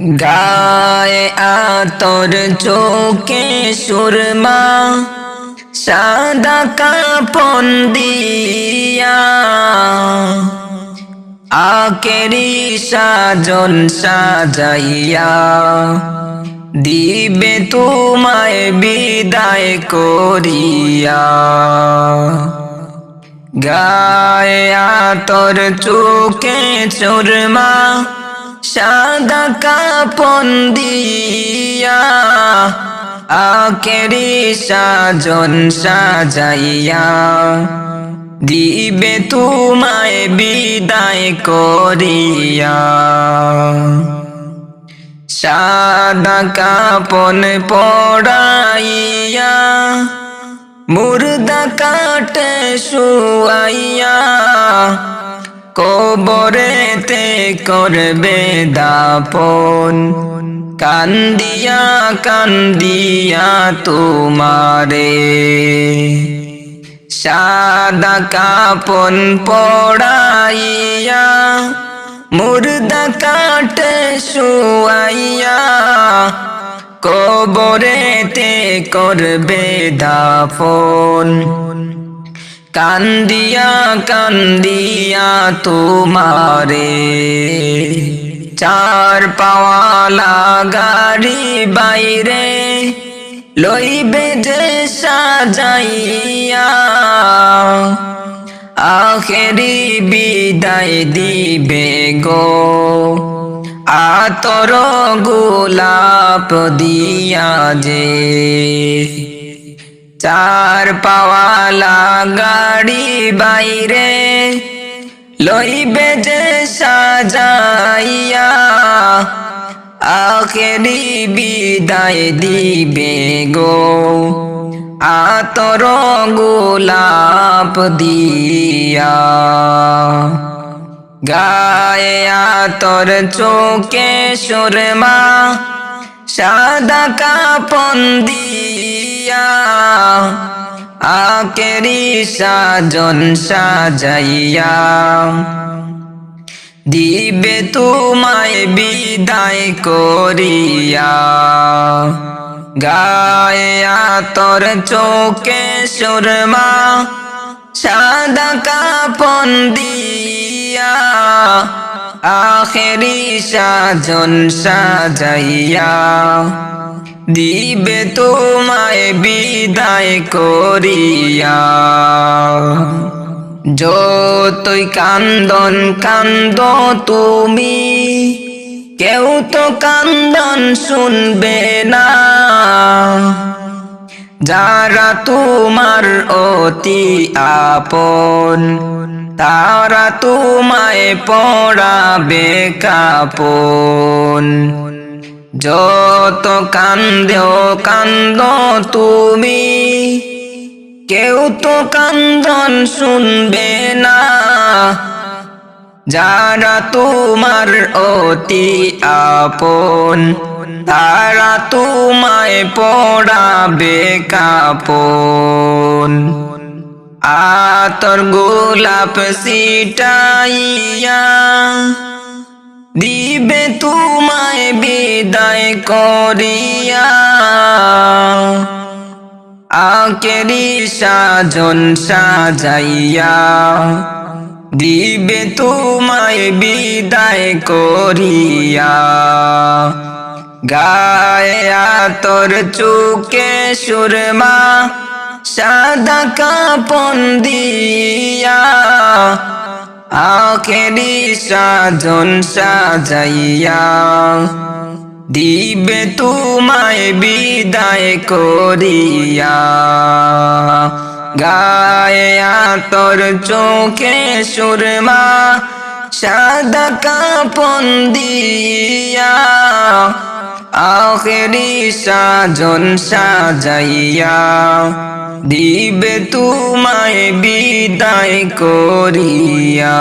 গায়ে আতর চোখে সুরমা, সাদা কাপন দিয়া। আকেরি সাজন সাজাইয়া দিবে তোমায় বিদায় করিয়া। গায়ে আতর চোখে চুরমা সাদা কাপন দিয়া আকেরি সাজন সাজাইয়া। দিবে তোমায় বিদায় করিয়া। সাদা কাপন পড়াইয়া মুর্দা কাটে শুয়াইয়া। কবরেতে করবে দাপন। কান্দিয়া কান্দিয়া তোমারে। সাদা কাপন পড়াইয়া মুর্দা কাটে শুয়াইয়া, কবরেতে করবে দাফন কান্দিয়া কান্দিয়া তোমারে। চার পাওয়ালা গাড়ি বাইরে লইবে যে সাজাইয়া। আখেরি বিদায় দিবে গো। আতর গোলাপ দিয়া যে। চার পাওয়ালা গাড়ি বাইরে লইবে যে সাজাইয়া, আখেরি বিদায় দিবে গো। আতর গোলাপ দিয়া। গায়ে আতর চোখে সুরমা সাদা কাপন দিয়া আকেরি সাজন সাজাইয়া। দিবে তোমায় বিদায় করিয়া। গায়ে আতর চোখে সুরমা সাদা কাপন দিয়া আখেরি সাজন সাজাইয়া দিবে তোমায় বিদায় করিয়া। যতই কান্দন কান্দ তুমি, কেউ তো কান্দন শুনবে না। যারা তোমার অতি আপন তারা তোমায় পড়াবে কাপন। যত কান্দেও কান্দ তুমি, কেউ তো কান্দন শুনবে না। যারা তোমার অতি আপন, তারা তোমায় পড়াবে কাপন। আতর গোলাপ সিটাইয়া দিবে তোমায় বিদায় করিয়া। আকেরি সাজন সাজাইয়া দিবে তোমায় বিদায় করিয়া। গায়ে আতর চুকে সুরমা সাদা কাপন দিয়া, আখেরি সাজন সাজাইয়া, দিবে তোমায় বিদায় করিয়া। গায়া আতর চোখে সুরমা, সাদা কাপন দিয়া, আখেরি সাজন সাজাইয়া। দিবে তোমায় বিদায় করিয়া।